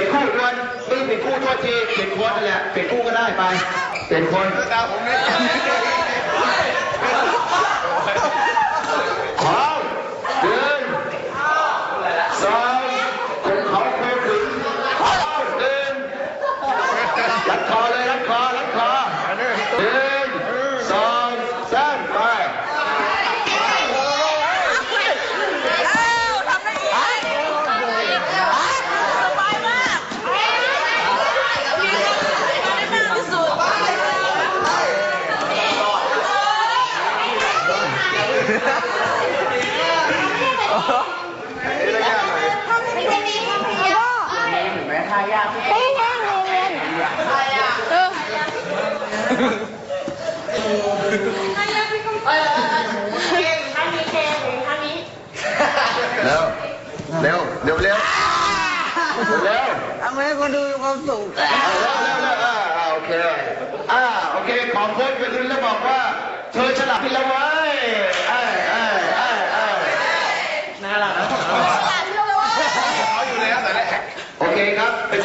เป็นคู่ควนไม่เป็นคู่โทษทีเป็นคนั่นแหละเป็นคู่ก็ได้ไปเป็นคนตาผมไม่พร้อมหนึ่งสองคนเขาโคถึงพร้อมหนึ่งรัดคอเลยรัดคอรัดคอหนึ่งสองสามไป ทำได้ดีสบายมากที่สุด นี่ระยะหน่อยแม่ทายากเออเร็วเร็วเร็วเร็วเร็วทำให้คนดูมีความสุขเอาเร็วเร็วเร็วอ่าอ่าโอเคอ่าโอเคขอโค้ดไปขึ้นแล้วบอกว่า เธอฉลาดที่แล้ววะ quem